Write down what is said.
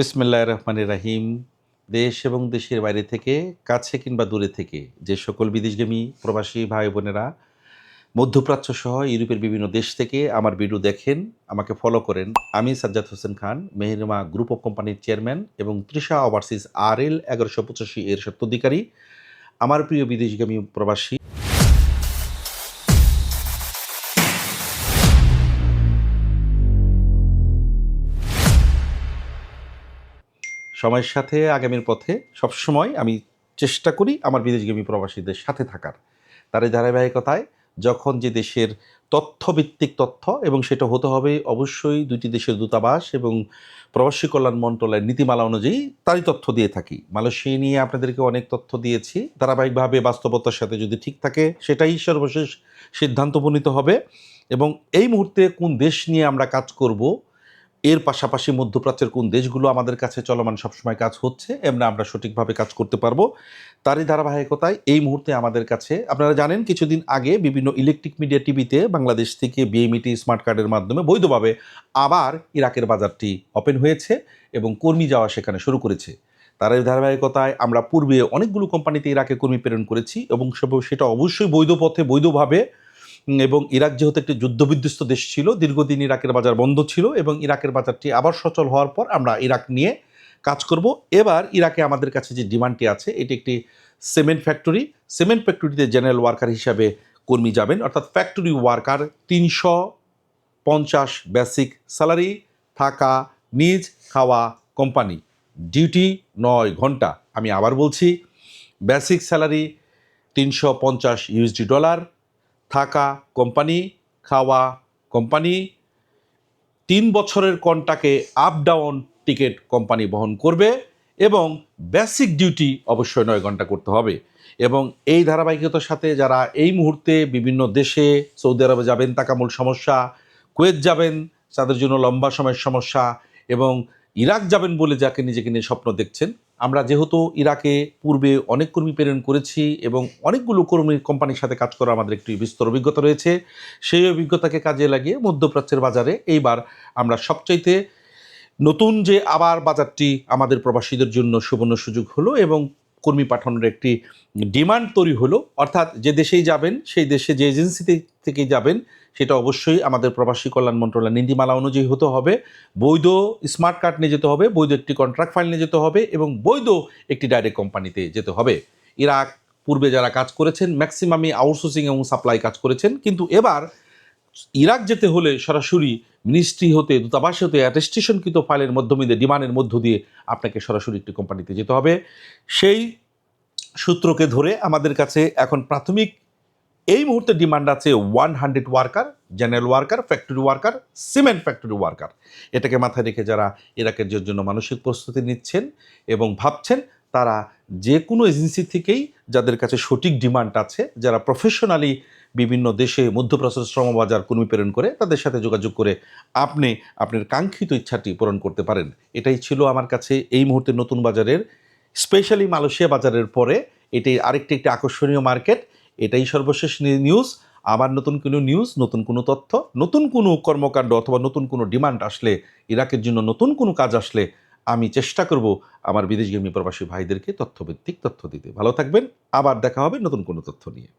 বিসমিল্লাহ রহমানের রাহিম দেশ এবং দেশের বাইরে থেকে, কাছে কিংবা দূরে থেকে, যে সকল বিদেশগামী প্রবাসী ভাই বোনেরা, মধ্যপ্রাচ্য সহ ইউরোপের বিভিন্ন দেশ থেকে আমার ভিডিও দেখেন, আমাকে ফলো করেন। আমি সাজ্জাদ হোসেন খান, মেহরিমা গ্রুপ অফ কোম্পানির চেয়ারম্যান এবং তৃষা ওভারসিজ আর এল এগারোশো পঁচাশি এর সত্ত্বাধিকারী। আমার প্রিয় বিদেশগামী প্রবাসী সময়ের সাথে আগামীর পথে সবসময় আমি চেষ্টা করি আমার বিদেশগামী প্রবাসীদের সাথে থাকার। তার এই ধারাবাহিকতায় যখন যে দেশের তথ্যভিত্তিক তথ্য এবং সেটা হতে হবে অবশ্যই দুইটি দেশের দূতাবাস এবং প্রবাসী কল্যাণ মন্ত্রণালয়ের নীতিমালা অনুযায়ী তারই তথ্য দিয়ে থাকি। মালয়েশিয়া নিয়ে আপনাদেরকে অনেক তথ্য দিয়েছি। ধারাবাহিকভাবে বাস্তবতার সাথে যদি ঠিক থাকে, সেটাই সর্বশেষ সিদ্ধান্ত উপনীত হবে। এবং এই মুহূর্তে কোন দেশ নিয়ে আমরা কাজ করব এর পাশাপাশি মধ্যপ্রাচ্যের কোন দেশগুলো আমাদের কাছে চলমান সবসময় কাজ হচ্ছে, এমনি আমরা সঠিকভাবে কাজ করতে পারব, তারই ধারাবাহিকতায় এই মুহূর্তে আমাদের কাছে, আপনারা জানেন কিছুদিন আগে বিভিন্ন ইলেকট্রিক মিডিয়া টিভিতে বাংলাদেশ থেকে বিএমইটি স্মার্ট কার্ডের মাধ্যমে বৈধভাবে আবার ইরাকের বাজারটি ওপেন হয়েছে এবং কর্মী যাওয়া সেখানে শুরু করেছে। তার এই ধারাবাহিকতায় আমরা পূর্বে অনেকগুলো কোম্পানিতে ইরাকে কর্মী প্রেরণ করেছি এবং সেটা অবশ্যই বৈধ পথে, বৈধভাবে এবং ইরাক যেহেতু একটি যুদ্ধবিধ্বস্ত দেশ ছিল, দীর্ঘদিন ইরাকের বাজার বন্ধ ছিল এবং ইরাকের বাজারটি আবার সচল হওয়ার পর আমরা ইরাক নিয়ে কাজ করব। এবার ইরাকে আমাদের কাছে যে ডিমান্ডটি আছে, এটি একটি সিমেন্ট ফ্যাক্টরি। সিমেন্ট ফ্যাক্টরিতে জেনারেল ওয়ার্কার হিসাবে কর্মী যাবেন। অর্থাৎ ফ্যাক্টরি ওয়ার্কার তিনশো পঞ্চাশ বেসিক স্যালারি থাকা নিজ খাওয়া কোম্পানি। ডিউটি নয় ঘণ্টা। আমি আবার বলছি, বেসিক স্যালারি তিনশো পঞ্চাশ ইউএসডি ডলার থাকা কোম্পানি, খাওয়া কোম্পানি, তিন বছরের কন্টাকে আপ ডাউন টিকিট কোম্পানি বহন করবে এবং বেসিক ডিউটি অবশ্যই নয় ঘণ্টা করতে হবে। এবং এই ধারাবাহিকতার সাথে যারা এই মুহূর্তে বিভিন্ন দেশে, সৌদি আরবে যাবেন, তাকামূল সমস্যা, কুয়েত যাবেন, তাদের জন্য লম্বা সময়ের সমস্যা এবং ইরাক যাবেন বলে যাকে নিজেকে নিয়ে স্বপ্ন দেখছেন, আমরা যেহেতু ইরাকে পূর্বে অনেক কর্মী প্রেরণ করেছি এবং অনেকগুলো কর্মী কোম্পানির সাথে কাজ করার আমাদের একটি বিস্তর অভিজ্ঞতা রয়েছে, সেই অভিজ্ঞতাকে কাজে লাগিয়ে মধ্যপ্রাচ্যের বাজারে এইবার আমরা সবচাইতে নতুন যে আবার বাজারটি আমাদের প্রবাসীদের জন্য সুবর্ণ সুযোগ হলো এবং কর্মী পাঠানোর একটি ডিমান্ড তৈরি হলো। অর্থাৎ যে দেশেই যাবেন, সেই দেশে যে এজেন্সি থেকে যাবেন, সেটা অবশ্যই আমাদের প্রবাসী কল্যাণ মন্ত্রণালয় নীতিমালা অনুযায়ী হতে হবে। বৈধ স্মার্ট কার্ড নিয়ে যেতে হবে, বৈধ একটি কন্ট্রাক্ট ফাইল নিয়ে যেতে হবে এবং বৈধ একটি ডাইরেক্ট কোম্পানিতে যেতে হবে। ইরাক, পূর্বে যারা কাজ করেছেন ম্যাক্সিমামই আউটসোর্সিং এবং সাপ্লাই কাজ করেছেন। কিন্তু এবার ইরাক যেতে হলে সরাসরি মিনিস্ট্রি হতে, দূতাবাস হতে, অ্যাটেস্টেশনকৃত ফাইলের মাধ্যমে দিয়ে ডিমান্ডের মধ্য দিয়ে আপনাকে সরাসরি একটি কোম্পানিতে যেতে হবে। সেই সূত্রকে ধরে আমাদের কাছে এখন প্রাথমিক এই মুহূর্তে ডিমান্ড আছে one hundred worker, general worker, factory worker, cement factory worker. এটাকে মাথায় রেখে যারা ইরাকের জন্য মানসিক প্রস্তুতি নিচ্ছেন এবং ভাবছেন, তারা যে কোনো এজেন্সি থেকেই যাদের কাছে সঠিক ডিমান্ড আছে, যারা প্রফেশনালি বিভিন্ন দেশে মধ্যপ্রাচ্য শ্রমবাজার কর্মী প্রেরণ করে তাদের সাথে যোগাযোগ করে আপনি আপনার কাঙ্ক্ষিত ইচ্ছাটি পূরণ করতে পারেন। এটাই ছিল আমার কাছে এই মুহূর্তে নতুন বাজারের, স্পেশালি মালয়েশিয়া বাজারের পরে এটি আরেকটি, একটি আকর্ষণীয় মার্কেট। এটাই সর্বশেষ নিউজ। আবার নতুন কোনো নিউজ, নতুন কোনো তথ্য, নতুন কোনো কর্মকাণ্ড অথবা নতুন কোনো ডিমান্ড আসলে, ইরাকের জন্য নতুন কোনো কাজ আসলে, আমি চেষ্টা করব আমার বিদেশগামী প্রবাসী ভাইদেরকে তথ্যভিত্তিক তথ্য দিতে। ভালো থাকবেন। আবার দেখা হবে নতুন কোনো তথ্য নিয়ে।